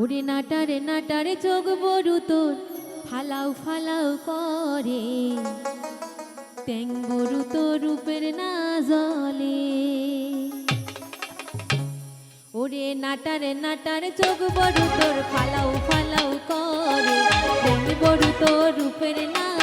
ওরে নাটারে নাটারে চোখ বড়ু তোর। ফালাও ফালাও করে। ট্যাং বড়ু তোর রূপের না জলে। ওরে নাটারে নাটারে চোখ বড়ু তোর। ফালাও ফালাও করে। ট্যাং বড়ু তোর রূপের না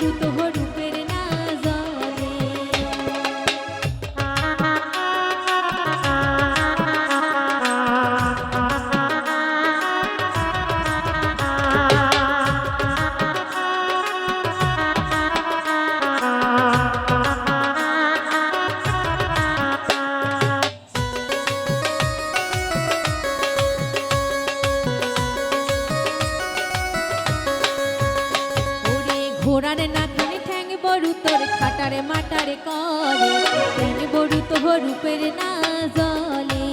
মরুত ঘোড়ারে নাখানে ঠ্যাং বড়ু, তোর খাটারে মাটারে করে। ঠ্যাং বড়ু তো রূপের না জলে।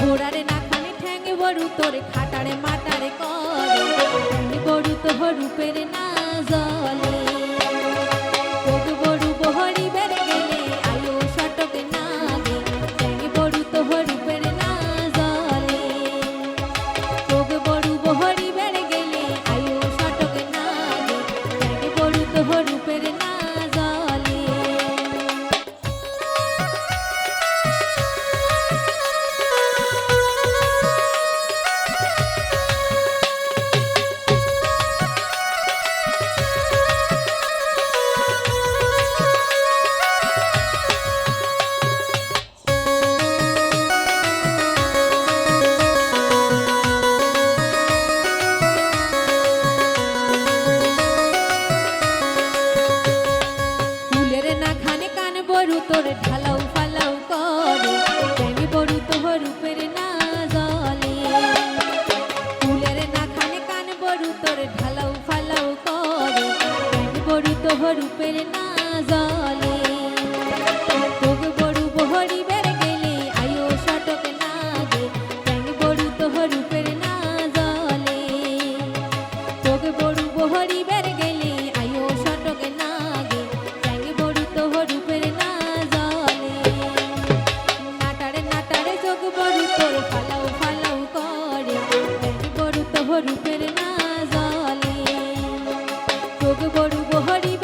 ঘোড়ারে নাখানে ঠ্যাং বড়ু, তোর খাটারে মাটারে করে। ঠ্যাং বড়ু তো রূপের না জলে। it. everybody